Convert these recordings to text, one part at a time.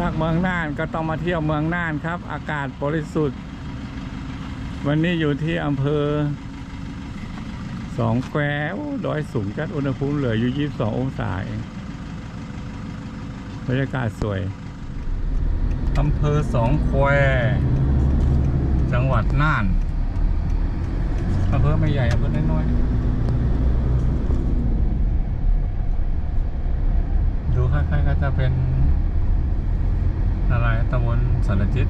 รักเมืองน่านก็ต้องมาเที่ยวเมืองน่านครับ อากาศบริสุทธิ์ วันนี้อยู่ที่อำเภอสองแควดอยสูงจัดอุณหภูมิเหลืออยู่22องศาเองบรรยากาศสวยอำเภอสองแควจังหวัดน่านอำเภอไม่ใหญ่อำเภอน้อยๆดูคล้ายๆก็จะเป็น อะไรตำบลสารจิต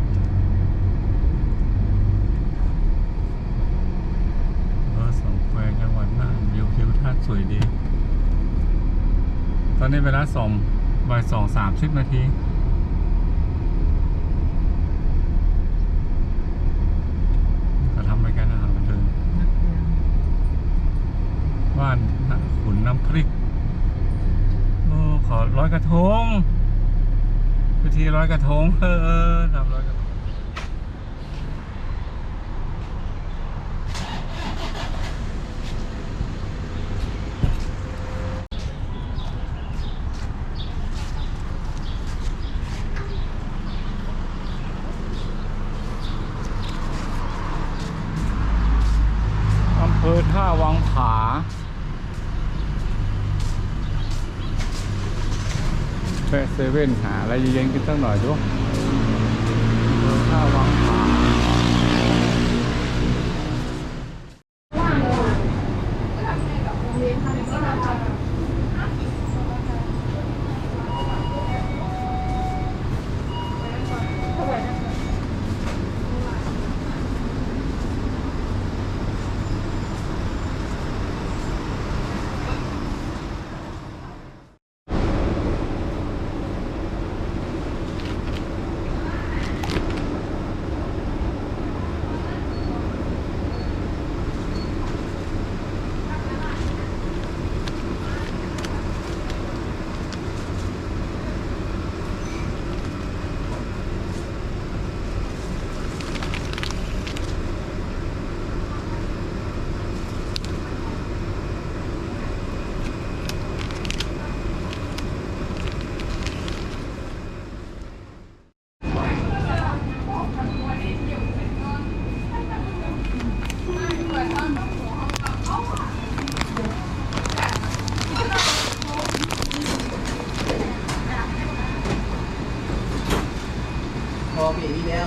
อำเภอสองแควจังหวัดน่านวิวทิวทัศน์สวยดี ตอนนี้เวลาสองบ่ายสองสามสิบนาทีก็ทำรายการอาหารบันเทิงบ้านขุนน้ำพริก โอ้ ขอร้อยกระทง พิธีร้อยกระทงเออทำร้อยกระทงอำเภอท่าวังผา แวะเซเว่นหาอะไรเย็นๆกินสักหน่อยดูข้าววาง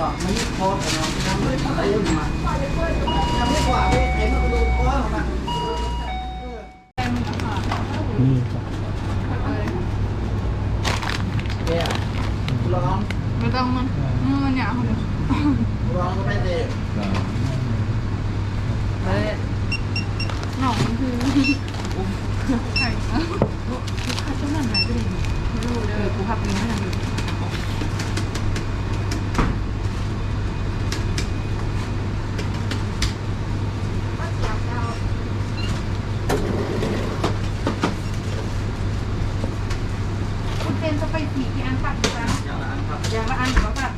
ลี่ยนอีแล้วอะมันพอแต่เราทำไม่ได้ยังมาทำไม่กว่าไปไอ้มันก็ดูคอของมันนี่เนี่ยร้องไม่ต้องมันมันเนี่ยคนเดียวร้องก็ไม่ได้เฮ้ยหนองมันคือไข่เออขัดต้นหนังไหนก็ดีไม่รู้เด้อกูขับยิงไม่ทันดูคุณเจนจะไปสีกี่อันปัดดีกว่า อย่างละอันครับ อย่างละอันหรือว่าปัด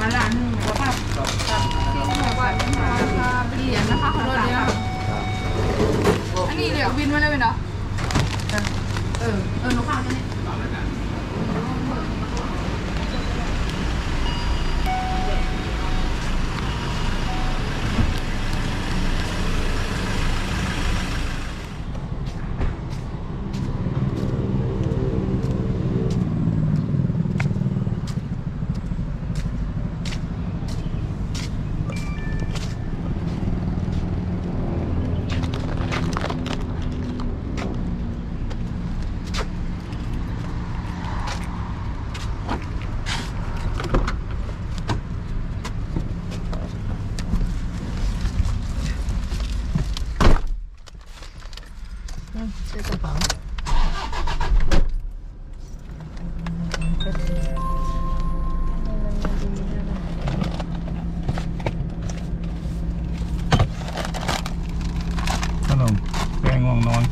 มาละอันหนึ่งหรือว่าปัด ครับ แบบว่าเหรียญนะคะขอโทษเนี่ยอั นี่เดี๋ยววินมาเลยเนาะเออ เออนู ลงแกงง่วงนอน